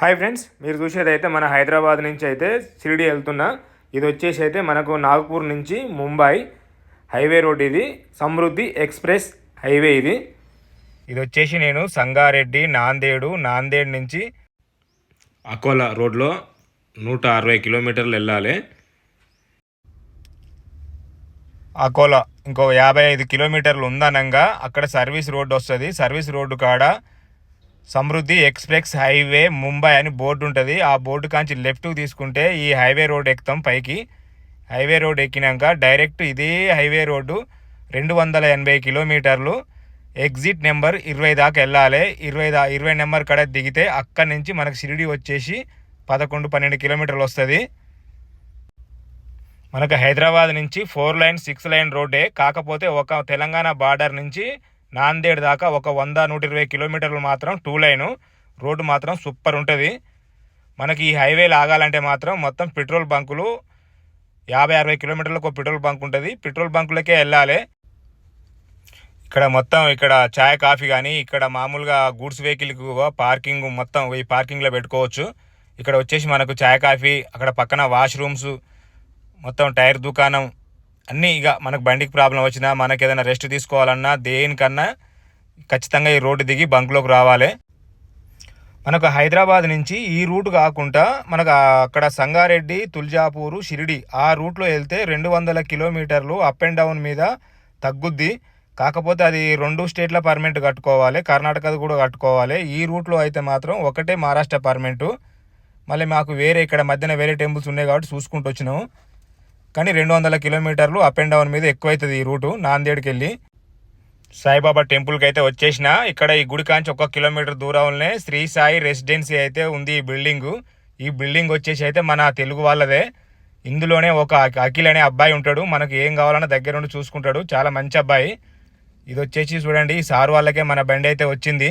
Hi friends మీరు చూసేది అయితే మన హైదరాబాద్ నుంచి అయితే షిరిడి వెళ్తున్నా. ఇది వచ్చేసి అయితే మనకు నాగ్పూర్ నుంచి ముంబై హైవే రోడ్ ఇది. సమృద్ధి ఎక్స్ప్రెస్ హైవే ఇది. ఇది వచ్చేసి నేను సంగారెడ్డి నాందేడు నాందేడ్ నుంచి అకోలా రోడ్లో నూట అరవై కిలోమీటర్లు వెళ్ళాలి. అకోలా ఇంకో యాభై ఐదు కిలోమీటర్లు ఉందనంగా అక్కడ సర్వీస్ రోడ్డు వస్తుంది. సర్వీస్ రోడ్డు కాడ సమృద్ధి ఎక్స్ప్రెస్ హైవే ముంబై అని బోర్డు ఉంటుంది. ఆ బోర్డు కాంచి లెఫ్ట్కి తీసుకుంటే ఈ హైవే రోడ్ ఎక్కుతాం పైకి. హైవే రోడ్ ఎక్కినాక డైరెక్ట్ ఇదే హైవే రోడ్డు రెండు వందల ఎనభై కిలోమీటర్లు. ఎగ్జిట్ నెంబర్ ఇరవై దాకా వెళ్ళాలి. ఇరవై దా ఇరవై నెంబర్ కడ దిగితే అక్కడి నుంచి మనకు షిరిడి వచ్చేసి పదకొండు పన్నెండు కిలోమీటర్లు వస్తుంది. మనకు హైదరాబాద్ నుంచి ఫోర్ లైన్ సిక్స్ లైన్ రోడ్డే. కాకపోతే ఒక తెలంగాణ బార్డర్ నుంచి నాందేడ్ దాకా ఒక వంద నూట ఇరవై కిలోమీటర్లు మాత్రం టూ లైను. రోడ్డు మాత్రం సూపర్ ఉంటుంది. మనకి ఈ హైవే లాగాలంటే మాత్రం మొత్తం పెట్రోల్ బంకులు యాభై అరవై కిలోమీటర్లకు ఒక పెట్రోల్ బంక్ ఉంటుంది. పెట్రోల్ బంకులకే వెళ్ళాలి. ఇక్కడ మొత్తం ఇక్కడ చాయ్ కాఫీ కానీ ఇక్కడ మామూలుగా గూడ్స్ వెహికల్కి పార్కింగ్ మొత్తం ఈ పార్కింగ్లో పెట్టుకోవచ్చు. ఇక్కడ వచ్చేసి మనకు చాయ్ కాఫీ అక్కడ పక్కన వాష్రూమ్స్ మొత్తం టైర్ దుకాణం అన్నీ ఇక మనకు బండికి ప్రాబ్లం వచ్చినా మనకి ఏదైనా రెస్ట్ తీసుకోవాలన్నా దేనికన్నా ఖచ్చితంగా ఈ రోడ్డు దిగి బంక్లోకి రావాలి. మనకు హైదరాబాద్ నుంచి ఈ రూట్ కాకుండా మనకు అక్కడ సంగారెడ్డి తుల్జాపూరు షిరిడి ఆ రూట్లో వెళ్తే రెండు వందల కిలోమీటర్లు అప్ అండ్ డౌన్ మీద తగ్గుద్ది. కాకపోతే అది రెండు స్టేట్ల పర్మెంట్ కట్టుకోవాలి. కర్ణాటకది కూడా కట్టుకోవాలి. ఈ రూట్లో అయితే మాత్రం ఒకటే మహారాష్ట్ర పర్మెంటు. మళ్ళీ మాకు వేరే ఇక్కడ మధ్యన వేరే టెంపుల్స్ ఉన్నాయి కాబట్టి చూసుకుంటూ వచ్చినాము కానీ రెండు వందల కిలోమీటర్లు అప్ అండ్ డౌన్ మీద ఎక్కువ అవుతుంది ఈ రూటు నాందేడ్కి వెళ్ళి సాయిబాబా టెంపుల్కి అయితే వచ్చేసిన ఇక్కడ ఈ గుడి కాంచి ఒక కిలోమీటర్ దూరంలోనే శ్రీ సాయి రెసిడెన్సీ అయితే ఉంది ఈ బిల్డింగు. ఈ బిల్డింగ్ వచ్చేసి అయితే మన తెలుగు వాళ్ళదే. ఇందులోనే ఒక అఖిల్ అనే అబ్బాయి ఉంటాడు. మనకు ఏం కావాలన్నా దగ్గరుండి చూసుకుంటాడు. చాలా మంచి అబ్బాయి. ఇది వచ్చేసి చూడండి ఈ సార్ వాళ్ళకే మన బండి అయితే వచ్చింది.